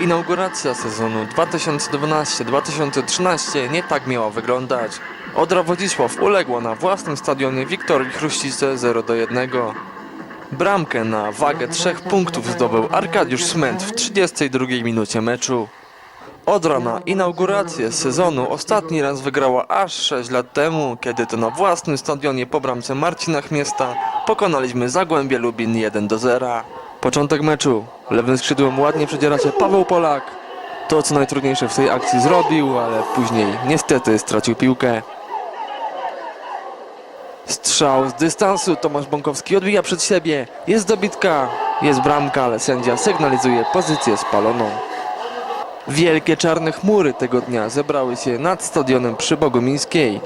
inauguracja sezonu 2012-2013 nie tak miała wyglądać. Odra Wodzisław uległa na własnym stadionie Wiktorii Chruścice 0 do 1. Bramkę na wagę trzech punktów zdobył Arkadiusz Sment w 32 minucie meczu. Odra na inaugurację sezonu ostatni raz wygrała aż 6 lat temu, kiedy to na własnym stadionie po bramce Marcina Chmiesta pokonaliśmy Zagłębie Lubin 1 do 0. Początek meczu. Lewym skrzydłem ładnie przedziera się Paweł Polak. To co najtrudniejsze w tej akcji zrobił, ale później niestety stracił piłkę. Strzał z dystansu. Tomasz Bąkowski odbija przed siebie. Jest dobitka. Jest bramka, ale sędzia sygnalizuje pozycję spaloną. Wielkie czarne chmury tego dnia zebrały się nad stadionem przy Bogumińskiej.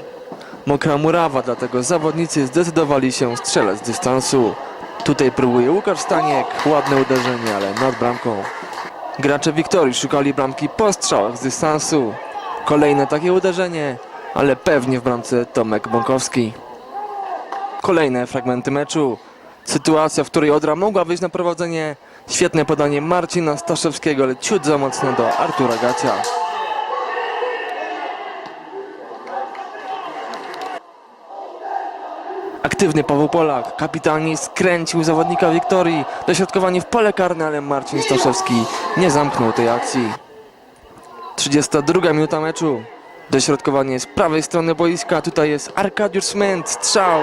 Mokra murawa, dlatego zawodnicy zdecydowali się strzelać z dystansu. Tutaj próbuje Łukasz Staniek, ładne uderzenie, ale nad bramką. Gracze Wiktorii szukali bramki po strzałach z dystansu. Kolejne takie uderzenie, ale pewnie w bramce Tomek Bąkowski. Kolejne fragmenty meczu. Sytuacja, w której Odra mogła wyjść na prowadzenie. Świetne podanie Marcina Staszewskiego, ale ciut za mocne do Artura Gacia. Aktywny Paweł Polak, kapitalnie skręcił zawodnika Wiktorii. Dośrodkowanie w pole karne, ale Marcin Staszewski nie zamknął tej akcji. 32 minuta meczu. Dośrodkowanie z prawej strony boiska. Tutaj jest Arkadiusz Sment, strzał.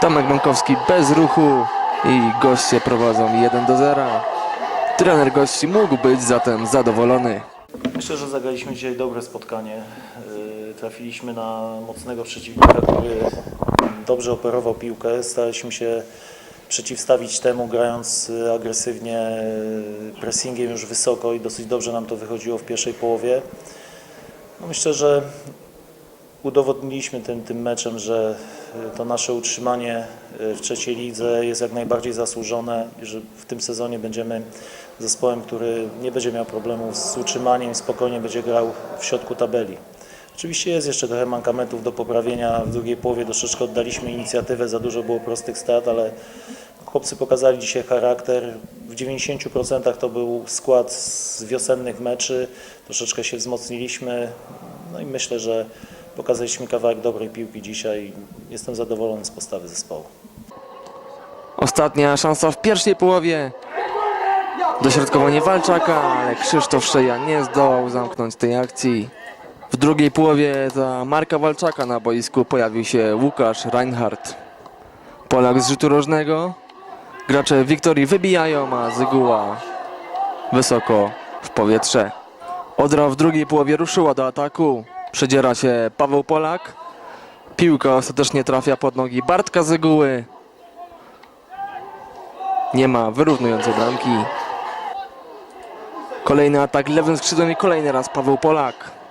Tomek Bankowski bez ruchu i goście prowadzą 1 do 0. Trener gości mógł być zatem zadowolony. Myślę, że zagraliśmy dzisiaj dobre spotkanie. Yy, Trafiliśmy na mocnego przeciwnika, który dobrze operował piłkę. Staraliśmy się przeciwstawić temu, grając y, agresywnie, y, pressingiem już wysoko i dosyć dobrze nam to wychodziło w pierwszej połowie. No myślę, że udowodniliśmy tym, tym meczem, że y, to nasze utrzymanie w trzeciej lidze jest jak najbardziej zasłużone i że w tym sezonie będziemy zespołem, który nie będzie miał problemów z utrzymaniem spokojnie będzie grał w środku tabeli. Oczywiście jest jeszcze trochę mankamentów do poprawienia. W drugiej połowie troszeczkę oddaliśmy inicjatywę, za dużo było prostych strat, ale chłopcy pokazali dzisiaj charakter. W 90% to był skład z wiosennych meczy. Troszeczkę się wzmocniliśmy. No i myślę, że pokazaliśmy kawałek dobrej piłki dzisiaj. Jestem zadowolony z postawy zespołu. Ostatnia szansa w pierwszej połowie. Dośrodkowanie Walczaka, ale Krzysztof Szeja nie zdołał zamknąć tej akcji. W drugiej połowie za Marka Walczaka na boisku pojawił się Łukasz Reinhardt. Polak z rzutu rożnego. Gracze Wiktorii wybijają, a Zyguła wysoko w powietrze. Odra w drugiej połowie ruszyła do ataku. Przedziera się Paweł Polak. Piłka ostatecznie trafia pod nogi Bartka Zyguły. Nie ma wyrównującej bramki. Kolejny atak lewym skrzydłem i kolejny raz Paweł Polak.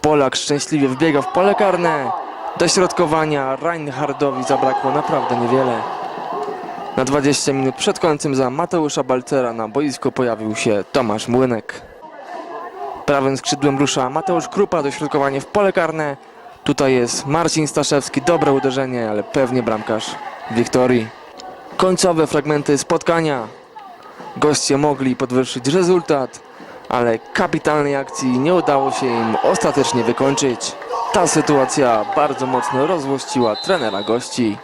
Polak szczęśliwie wbiega w pole karne. Dośrodkowania Reinhardowi zabrakło naprawdę niewiele. Na 20 minut przed końcem za Mateusza Balcera na boisku pojawił się Tomasz Młynek. Prawym skrzydłem rusza Mateusz Krupa, dośrodkowanie w pole karne. Tutaj jest Marcin Staszewski, dobre uderzenie, ale pewnie bramkarz Wiktorii. Końcowe fragmenty spotkania. Goście mogli podwyższyć rezultat, ale kapitalnej akcji nie udało się im ostatecznie wykończyć. Ta sytuacja bardzo mocno rozłościła trenera gości.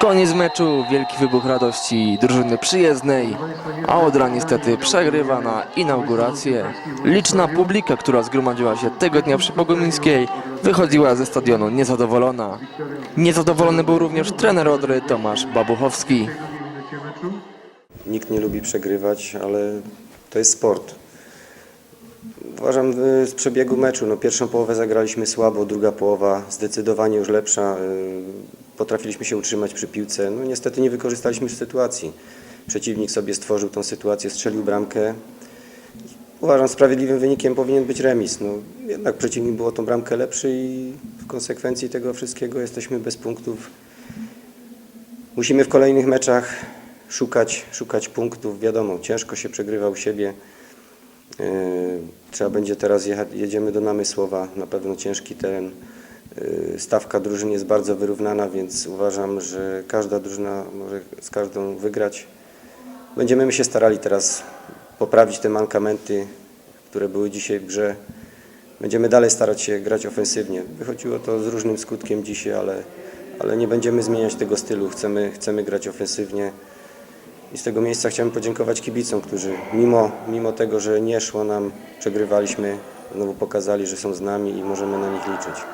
Koniec meczu, wielki wybuch radości drużyny przyjezdnej, Odra niestety przegrywa na inaugurację. Liczna publika, która zgromadziła się tego dnia przy Pogomińskiej, wychodziła ze stadionu niezadowolona. Niezadowolony był również trener Odry Tomasz Babuchowski. Nikt nie lubi przegrywać, ale to jest sport. Uważam y, z przebiegu meczu, no pierwszą połowę zagraliśmy słabo, druga połowa zdecydowanie już lepsza. y, Potrafiliśmy się utrzymać przy piłce. No niestety nie wykorzystaliśmy sytuacji. Przeciwnik sobie stworzył tą sytuację, strzelił bramkę. Uważam sprawiedliwym wynikiem powinien być remis. No, jednak przeciwnik był o tą bramkę lepszy i w konsekwencji tego wszystkiego jesteśmy bez punktów. Musimy w kolejnych meczach szukać, szukać punktów. Wiadomo, ciężko się przegrywa u siebie. Yy, Trzeba będzie teraz jechać, jedziemy do Namysłowa, na pewno ciężki teren. Yy, Stawka drużyn jest bardzo wyrównana, więc uważam, że każda drużyna może z każdą wygrać. Będziemy się starali teraz poprawić te mankamenty, które były dzisiaj w grze. Będziemy dalej starać się grać ofensywnie. Wychodziło to z różnym skutkiem dzisiaj, ale, ale nie będziemy zmieniać tego stylu. Chcemy, chcemy grać ofensywnie. I z tego miejsca chciałem podziękować kibicom, którzy mimo, mimo tego, że nie szło nam, przegrywaliśmy, znowu pokazali, że są z nami i możemy na nich liczyć.